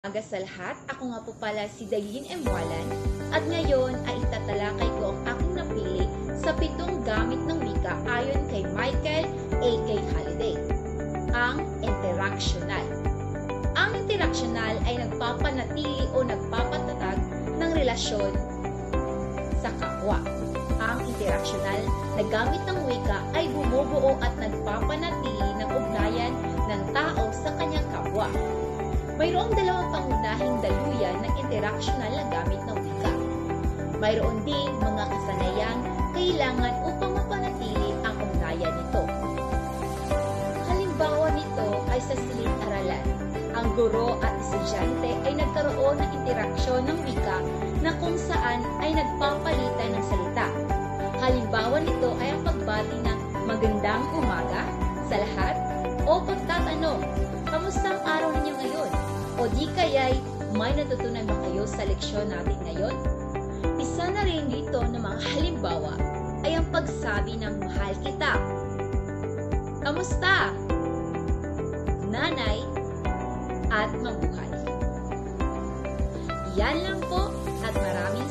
umaga sa lahat. Ako nga po pala si Dayin Emwalan at ngayon ay itatalakay ko ang aking napili sa pitong gamit ng wika ayon kay Michael A.K. Halliday. Ang interactional. Ang interactional ay nagpapanatili o nagpapatatag ng relasyon sa kapwa. Ang interactional na gamit ng wika ay bumubuo at nagpapanatili Mayroong dalawang pangunahing daluyan ng interactional na gamit ng wika. Mayroon ding mga kasanayang kailangan upang mapanatili ang ugnayan nito. Halimbawa nito ay sa silid-aralan. Ang guro at estudyante ay nagkaroon ng interaksyon ng wika na kung saan ay nagpapalitan ng salita. Halimbawa nito ay ang pagbati ng magandang umaga sa lahat o pagtatanong, kamusta ang? O di kaya'y may natutunan ba kayo sa leksyon natin ngayon? Isa na rin dito ng mga halimbawa ay ang pagsabi ng mahal kita. Kamusta? Nanay at mabuhay. Yan lang po at maraming